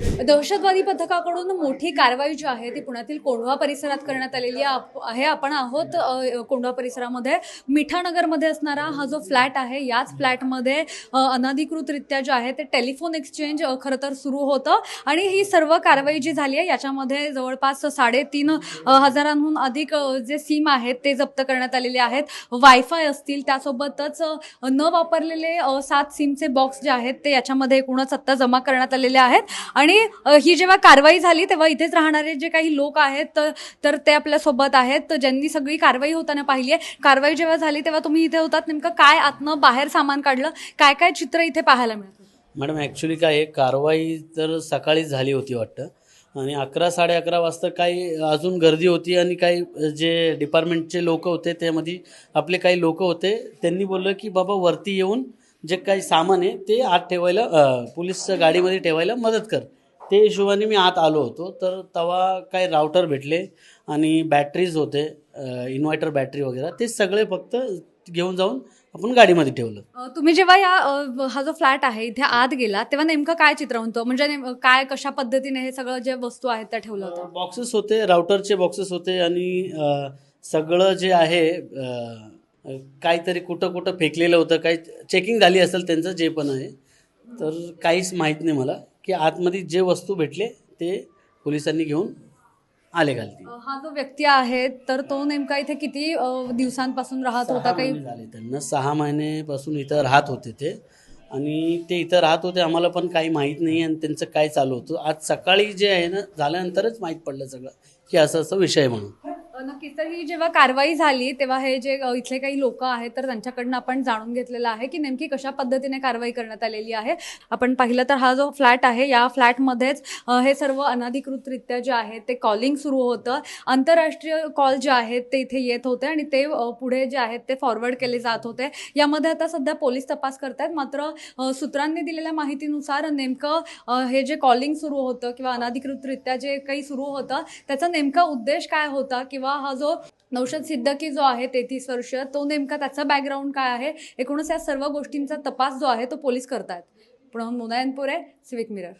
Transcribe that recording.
दहशतवादी पथकाकडून मोठी कारवाई जी आहे ती पुण्यातील कोंढवा परिसरात करण्यात आलेली आहे. आपण आहोत कोंढवा परिसरामध्ये. मिठानगरमध्ये असणारा हा जो फ्लॅट आहे याच फ्लॅटमध्ये अनधिकृतरित्या जे आहे ते टेलिफोन एक्सचेंज खरं तर सुरू होतं. आणि ही सर्व कारवाई जी झाली आहे याच्यामध्ये जवळपास साडेतीन हजारांहून अधिक जे सिम आहेत ते जप्त करण्यात आलेले आहेत. वायफाय असतील त्यासोबतच न वापरलेले सात सिमचे बॉक्स जे आहेत ते याच्यामध्ये एकूणच आत्ता जमा करण्यात आलेले आहेत. आणि आणि ही जेव्हा कारवाई झाली तेव्हा इथेच राहणारे जे काही लोक आहेत तर- ते आपल्यासोबत आहेत तर ज्यांनी सगळी कारवाई होताना पाहिली आहे. कारवाई जेव्हा झाली तेव्हा तुम्ही इथे होतात नेमकं काय आतनं बाहेर सामान काढलं काय काय चित्र इथे पाहायला मिळतं? मॅडम ॲक्च्युली काय आहे कारवाई तर सकाळीच झाली होती वाटतं. आणि अकरा साडे अकरा वाजता काही अजून गर्दी होती आणि काही जे डिपार्टमेंटचे लोक होते त्यामध्ये आपले काही लोक होते त्यांनी बोललं की बाबा वरती येऊन जे काही सामान आहे ते आत ठेवायला अ, पोलीसच्या गाडीमध्ये ठेवायला मदत कर. ते हिशोबाने मी आत आलो होतो. तर तेव्हा काही राउटर भेटले आणि बॅटरीज होते इन्व्हर्टर बॅटरी वगैरे. ते सगळे फक्त घेऊन जाऊन आपण गाडीमध्ये ठेवलं. तुम्ही जेव्हा या हा जो फ्लॅट आहे इथे आत गेला तेव्हा नेमकं काय चित्र होतं म्हणजे काय कशा पद्धतीने हे सगळं जे वस्तू आहेत त्या ठेवलं होतं बॉक्सेस होते राउटरचे बॉक्सेस होते आणि सगळं जे आहे काहीतरी कुठं कुठं फेकलेलं होतं. काही चेकिंग झाली असेल त्यांचं जे पण आहे. तर काहीच माहीत नाही मला. की आतमध्ये जे वस्तू भेटले ते पोलिसांनी घेऊन आले घालती अ, हा जो व्यक्ती आहे तर तो नेमका इथे किती दिवसांपासून राहत होता काही? झाले त्यांना. सहा महिनेपासून इथं राहत होते ते. आणि ते इथं राहत होते आम्हाला पण काही माहीत नाही आणि त्यांचं काय चालू होतं. आज सकाळी जे आहे ना झाल्यानंतरच माहीत पडलं सगळं की असं असं विषय म्हणून. नक्कीच. तर ही जेव्हा कारवाई झाली तेव्हा हे जे इथले काही लोक आहेत तर त्यांच्याकडनं आपण जाणून घेतलेलं आहे की नेमकी कशा पद्धतीने कारवाई करण्यात आलेली आहे. आपण पाहिलं तर हा जो फ्लॅट आहे या फ्लॅटमध्येच हे सर्व अनधिकृतरित्या जे आहे ते कॉलिंग सुरू होतं. आंतरराष्ट्रीय कॉल जे आहेत ते इथे येत होते आणि ते पुढे जे आहेत ते फॉरवर्ड केले जात होते. यामध्ये आता सध्या पोलीस तपास करतायत. मात्र सूत्रांनी दिलेल्या माहितीनुसार नेमकं हे जे कॉलिंग सुरू होतं किंवा अनधिकृतरित्या जे काही सुरू होतं त्याचा नेमका उद्देश काय होता किंवा हा जो नौशद सिद्दकी जो आहे तेहतीस वर्ष तो नेमका त्याचा बॅकग्राऊंड काय आहे? एकूणच या सर्व गोष्टींचा तपास जो आहे तो पोलीस करतायत. पुन्हा मुनायनपुरे सिविक मिरर